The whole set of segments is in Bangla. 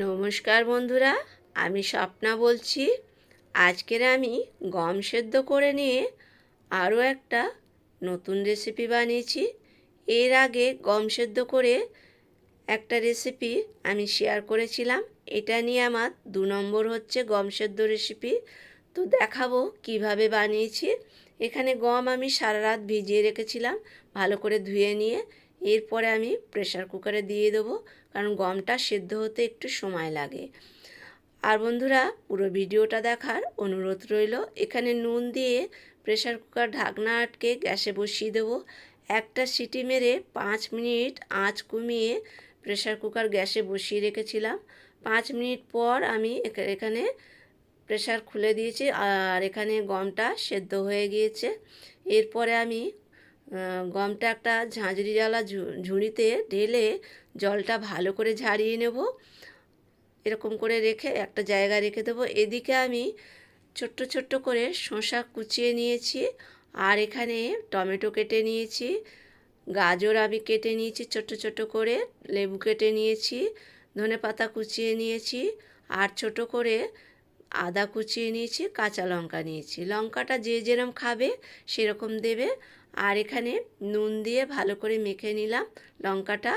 নমস্কার বন্ধুরা, আমি স্বপ্না বলছি। আজকের আমি গম সেদ্ধ করে নিয়ে আরও একটা নতুন রেসিপি বানিয়েছি। এর আগে গম সেদ্ধ করে একটা রেসিপি আমি শেয়ার করেছিলাম। এটা নিয়ে আমার দু নম্বর হচ্ছে গম সেদ্ধ রেসিপি তো দেখাবো কীভাবে বানিয়েছি। এখানে গম আমি সারা রাত ভিজিয়ে রেখেছিলাম ভালো করে ধুয়ে নিয়ে। এরপরে আমি প্রেশার কুকারে দিয়ে দেবো, কারণ গমটা সেদ্ধ হতে একটু সময় লাগে। আর বন্ধুরা, পুরো ভিডিওটা দেখার অনুরোধ রইল, এখানে নুন দিয়ে প্রেশার কুকার ঢাকনা আটকে গ্যাসে বসিয়ে দেবো। একটা সিটি মেরে পাঁচ মিনিট আঁচ কমিয়ে প্রেশার কুকার গ্যাসে বসিয়ে রেখেছিলাম। পাঁচ মিনিট পর আমি এখানে প্রেশার খুলে দিয়েছি, আর এখানে গমটা সেদ্ধ হয়ে গিয়েছে। এরপরে আমি গমটা একটা ঝাঁঝরি জ্বালা ঝুড়িতে ঢেলে জলটা ভালো করে ঝারিয়ে নেব। এরকম করে রেখে একটা জায়গায় রেখে দেবো। এদিকে আমি ছোট্ট ছোট্ট করে শসা কুচিয়ে নিয়েছি আর এখানে টমেটো কেটে নিয়েছি, গাজর আমি কেটে নিয়েছি ছোট্ট ছোট্ট করে, লেবু কেটে নিয়েছি ধনে পাতা কুচিয়ে নিয়েছি আর ছোট করে আদা কুচিয়ে নিয়েছি, কাঁচা লঙ্কা নিয়েছি। লঙ্কাটা যে যেরম খাবে সেরকম দেবে। আর এখানে নুন দিয়ে ভালো করে মেখে নিলাম লঙ্কাটা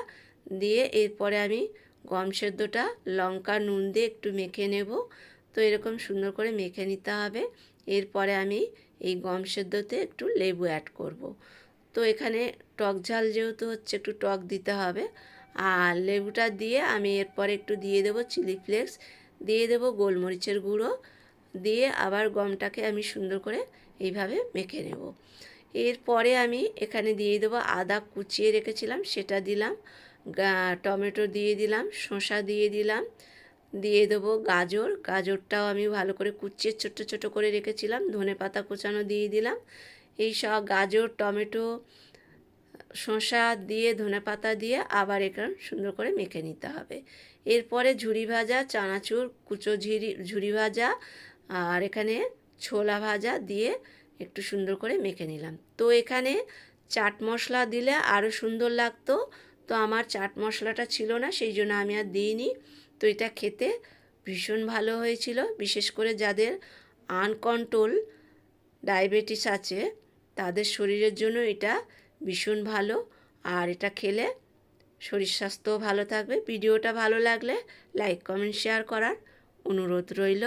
দিয়ে। এরপরে আমি গম সেদ্ধটা, লঙ্কা, নুন দিয়ে একটু মেখে নেব। তো এরকম সুন্দর করে মেখে নিতে হবে। এরপরে আমি এই গম সেদ্ধতে একটু লেবু অ্যাড করব। তো এখানে টক ঝাল যেহেতু হচ্ছে, একটু টক দিতে হবে। আর লেবুটা দিয়ে আমি এরপরে একটু দিয়ে দেবো চিলি ফ্লেক্স দিয়ে দেবো গোলমরিচের গুঁড়ো। দিয়ে আবার গমটাকে আমি সুন্দর করে এইভাবে মেখে নেব। এরপরে আমি এখানে দিয়ে দেবো আদা কুচিয়ে রেখেছিলাম, সেটা দিলাম। টমেটো দিয়ে দিলাম, শসা দিয়ে দিলাম। দিয়ে দেবো গাজর। গাজরটাও আমি ভালো করে কুচিয়ে ছোট ছোট করে রেখেছিলাম। ধনে পাতা কুচানো দিয়ে দিলাম। এই সব গাজর, টমেটো শসা দিয়ে, ধনে পাতা দিয়ে আবার এখানে সুন্দর করে মেখে নিতে হবে। এরপরে ঝুরি ভাজা, চানাচুর, কুচো ঝিরি, ঝুরি ভাজা আর এখানে ছোলা ভাজা দিয়ে একটু সুন্দর করে মেখে নিলাম। তো এখানে চাট মশলা দিলে আরও সুন্দর লাগতো। তো আমার চাট মশলাটা ছিল না, সেই জন্য আমি আর দিইনি। তো এটা খেতে ভীষণ ভালো হয়েছিল। বিশেষ করে যাদের আনকন্ট্রোল ডায়াবেটিস আছে, তাদের শরীরের জন্য এটা ভীষণ ভালো। আর এটা খেলে শরীর স্বাস্থ্যও ভালো থাকবে। ভিডিওটা ভালো লাগলে লাইক, কমেন্ট, শেয়ার করার অনুরোধ রইল।